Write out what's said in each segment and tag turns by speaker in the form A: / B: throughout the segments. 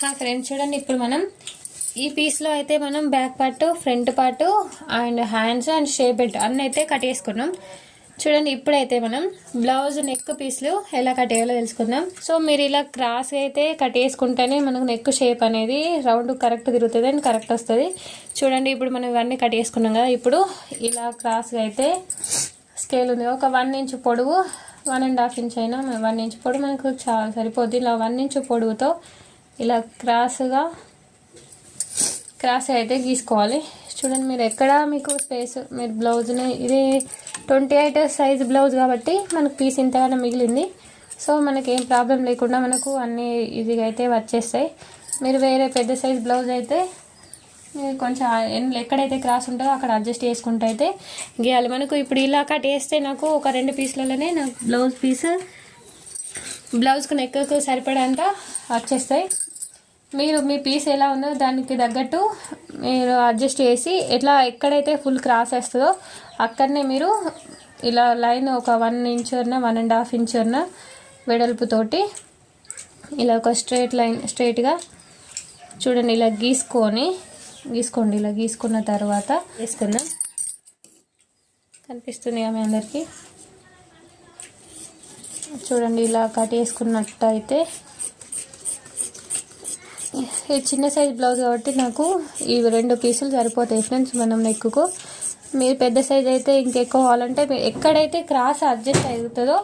A: హా ఫ్రెండ్స్ చూడండి ఇప్పుడు మనం ఈ పీస్లో అయితే మనం back part front part and hands and shape belt అన్నీ అయితే కట్ చేసుకున్నాం. చూడండి ఇప్పుడైతే మనం బ్లౌజ్ నెక్ పీస్లు ఎలా కట్ చేయాలో తెలుసుకుందాం. సో మీరు ఇలా క్రాస్ అయితే కట్ చేసుకుంటేనే మనకు నెక్ షేప్ అనేది రౌండ్ కరెక్ట్ తిరుగుతుంది అండ్ కరెక్ట్ వస్తుంది. చూడండి ఇప్పుడు మనం ఇవన్నీ కట్ చేసుకున్నాం కదా ఇప్పుడు ఇలా క్రాస్గా అయితే స్కేల్ ఉంది. ఒక వన్ ఇంచ్ పొడవు వన్ అండ్ హాఫ్ ఇంచ్ అయినా వన్ ఇంచ్ పొడవు మనకు చాలా సరిపోద్ది. ఇలా వన్ ఇంచ్ పొడవుతో ఇలా క్రాస్గా క్రాస్ అయితే గీసుకోవాలి. చూడండి మీరు ఎక్కడ మీకు స్పేస్ మీరు బ్లౌజ్ని ఇది ట్వంటీ ఎయిట్ సైజ్ బ్లౌజ్ కాబట్టి మనకు పీస్ ఇంతగానో మిగిలింది. సో మనకి ఏం ప్రాబ్లం లేకుండా మనకు అన్నీ ఈజీగా అయితే వచ్చేస్తాయి. మీరు వేరే పెద్ద సైజ్ బ్లౌజ్ అయితే మీరు కొంచెం ఎక్కడైతే క్రాస్ ఉంటుందో అక్కడ అడ్జస్ట్ చేసుకుంటూ అయితే గీయాలి. మనకు ఇప్పుడు ఇలా కట్ వేస్తే నాకు ఒక రెండు పీస్లలోనే నాకు బ్లౌజ్ పీస్ బ్లౌజ్కి నెక్కు సరిపడంత వచ్చేస్తాయి. మీరు మీ పీస్ ఎలా ఉందో దానికి తగ్గట్టు మీరు అడ్జస్ట్ చేసి ఎట్లా ఎక్కడైతే ఫుల్ క్రాస్ వస్తుందో అక్కడనే మీరు ఇలా లైన్ ఒక వన్ ఇంచ్ అన్న వన్ అండ్ హాఫ్ ఇంచ్ అన్న వెడల్పుతోటి ఇలా ఒక స్ట్రైట్ లైన్ స్ట్రైట్గా చూడండి ఇలా గీసుకొని గీసుకోండి ఇలా గీసుకున్న తర్వాత వేసుకుందాం. కనిపిస్తుంది మీ అందరికీ? చూడండి ఇలా కట్ వేసుకున్నట్టయితే ఇది చిన్న సైజ్ బ్లౌజ్ కాబట్టి నాకు ఈ రెండు పీసులు సరిపోతాయి ఫ్రెండ్స్ మనం నెక్కుకు. మీరు పెద్ద సైజ్ అయితే ఇంకెక్కువ కావాలంటే మీరు ఎక్కడైతే క్రాస్ అడ్జస్ట్ అవుతుందో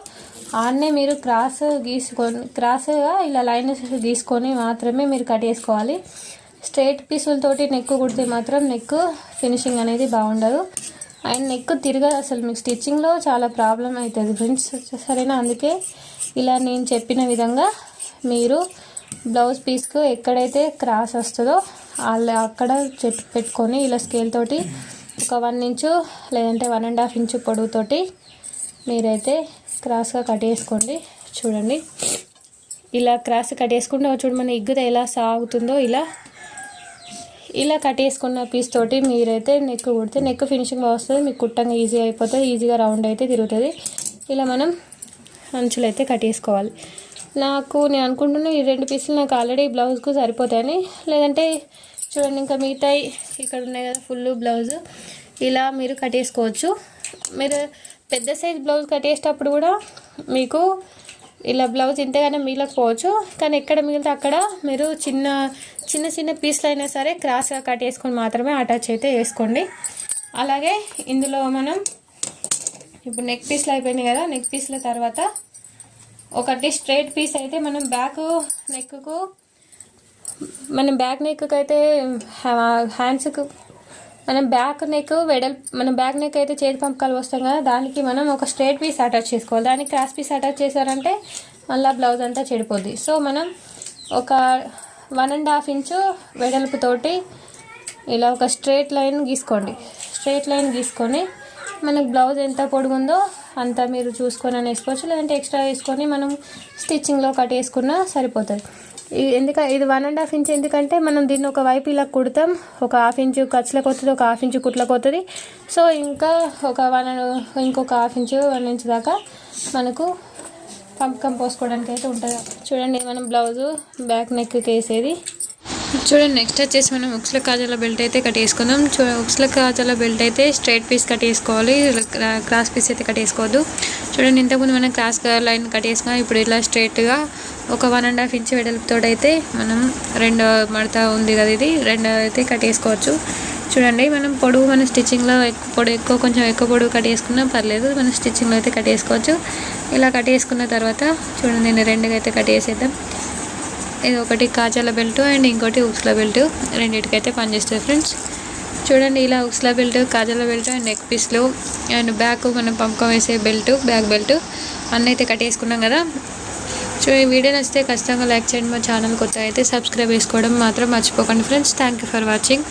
A: ఆడనే మీరు క్రాస్ గీసుకొని క్రాస్గా ఇలా లైన్ గీసుకొని మాత్రమే మీరు కట్ చేసుకోవాలి. స్ట్రైట్ పీసులతోటి నెక్ కుడితే మాత్రం నెక్ ఫినిషింగ్ అనేది బాగుండదు. అండ్ నెక్ తిరగదు అసలు మీకు స్టిచ్చింగ్లో చాలా ప్రాబ్లం అవుతుంది ఫ్రెండ్స్ సరేనా? అందుకే ఇలా నేను చెప్పిన విధంగా మీరు బ్లౌజ్ పీస్కు ఎక్కడైతే క్రాస్ వస్తుందో అలా అక్కడ చెట్టు పెట్టుకొని ఇలా స్కేల్ తోటి ఒక వన్ ఇంచు లేదంటే వన్ అండ్ హాఫ్ ఇంచు పొడవుతోటి మీరైతే క్రాస్గా కట్ చేసుకోండి. చూడండి. ఇలా క్రాస్ కట్ చేసుకుంటే చూడు మన ఇగ్గుత ఎలా సాగుతుందో ఇలా ఇలా కట్ చేసుకున్న పీస్ తోటి మీరైతే నెక్ కుడితే నెక్ ఫినిషింగ్ వస్తుంది మీకు కుట్టంగా ఈజీ అయిపోతుంది ఈజీగా రౌండ్ అయితే తిరుగుతుంది. ఇలా మనం అంచులు అయితే కట్ చేసుకోవాలి. నాకు నేను అనుకుంటున్నా ఈ రెండు పీసులు నాకు ఆల్రెడీ బ్లౌజ్కు సరిపోతాయని. లేదంటే చూడండి ఇంకా మిగతాయి ఇక్కడ ఉన్నాయి కదా ఫుల్ బ్లౌజ్ ఇలా మీరు కట్ చేసుకోవచ్చు మీరు పెద్ద సైజ్ బ్లౌజ్ కట్ చేసేటప్పుడు కూడా మీకు ఇలా బ్లౌజ్ ఇంతగానే మిగలకపోవచ్చు. కానీ ఎక్కడ మిగిలితే అక్కడ మీరు చిన్న చిన్న చిన్న పీస్లు అయినా సరే క్రాస్గా కట్ చేసుకొని మాత్రమే అటాచ్ అయితే వేసుకోండి అలాగే ఇందులో మనం ఇప్పుడు నెక్ పీస్లు అయిపోయినాయి కదా నెక్ పీస్ల తర్వాత ఒకటి స్ట్రైట్ పీస్ అయితే మనం బ్యాక్ నెక్కు మనం బ్యాక్ నెక్కు అయితే హ్యాండ్స్కు మనం బ్యాక్ నెక్ వెడల్ మనం బ్యాక్ నెక్ అయితే చేతి పంపకాలు వస్తాం కదా దానికి మనం ఒక స్ట్రైట్ పీస్ అటాచ్ చేసుకోవాలి. దానికి క్రాస్ పీస్ అటాచ్ చేశారంటే మళ్ళీ బ్లౌజ్ అంతా చెడిపోద్ది. సో మనం ఒక వన్ అండ్ హాఫ్ ఇంచు వెడల్పుతోటి ఇలా ఒక స్ట్రైట్ లైన్ గీసుకోండి. స్ట్రైట్ లైన్ గీసుకొని మనకు బ్లౌజ్ ఎంత పొడుగుందో అంత మీరు చూసుకొని అని వేసుకోవచ్చు. లేదంటే ఎక్స్ట్రా వేసుకొని మనం స్టిచ్చింగ్లో కట్ వేసుకున్నా సరిపోతుంది. ఎందుక ఇది వన్ అండ్ హాఫ్ ఇంచ్ ఎందుకంటే మనం దీన్ని ఒక వైపు ఇలా కుడతాం. ఒక హాఫ్ ఇంచు ఖర్చులకు వస్తుంది ఒక హాఫ్ ఇంచు కుట్లకు వస్తుంది సో ఇంకా ఒక వన్ ఇంకొక హాఫ్ ఇంచు వన్ ఇంచ్ దాకా మనకు పంపకం పోసుకోవడానికి అయితే ఉంటుంది. చూడండి మనం బ్లౌజు బ్యాక్ నెక్కి వేసేది చూడండి నెక్స్ట్ వచ్చేసి మనం ఉక్స్ల కాజాల బెల్ట్ అయితే కట్ చేసుకుందాం. చూ ఉక్స్ల కాజాల బెల్ట్ అయితే స్ట్రైట్ పీస్ కట్ చేసుకోవాలి. క్రాస్ పీస్ అయితే కట్ చేసుకోవద్దు. చూడండి ఇంతకుముందు మనం క్రాస్ లైన్ కట్ చేసుకున్నాం. ఇప్పుడు ఇలా స్ట్రైట్గా ఒక వన్ అండ్ హాఫ్ ఇంచ్ వెడల్పుతో అయితే మనం రెండు మడత ఉంది కదా ఇది. రెండు అయితే కట్ చేసుకోవచ్చు. చూడండి మనం పొడుగు మన స్టిచ్చింగ్లో ఎక్కువ పొడవు ఎక్కువ కొంచెం ఎక్కువ పొడవు కట్ చేసుకున్నా పర్లేదు. మనం స్టిచ్చింగ్లో అయితే కట్ చేసుకోవచ్చు. ఇలా కట్ చేసుకున్న తర్వాత చూడండి నేను రెండుగా అయితే కట్ చేసేద్దాం. ఇది ఒకటి కాజాల బెల్ట్ అండ్ ఇంకోటి ఉక్స్ల బెల్ట్. రెండింటికైతే పనిచేస్తుంది ఫ్రెండ్స్. చూడండి ఇలా ఉక్స్ల బెల్ట్ కాజాల బెల్ట్ అండ్ నెక్ పీస్లు అండ్ బ్యాక్ మనం పంపకం వేసే బెల్ట్ బ్యాక్ బెల్ట్ అన్నీ అయితే కట్టేసుకున్నాం కదా. సో ఈ వీడియో నచ్చితే ఖచ్చితంగా లైక్ చేయండి. మా ఛానల్ కొత్త అయితే సబ్స్క్రైబ్ చేసుకోవడం మాత్రం మర్చిపోకండి friends. Thank you for watching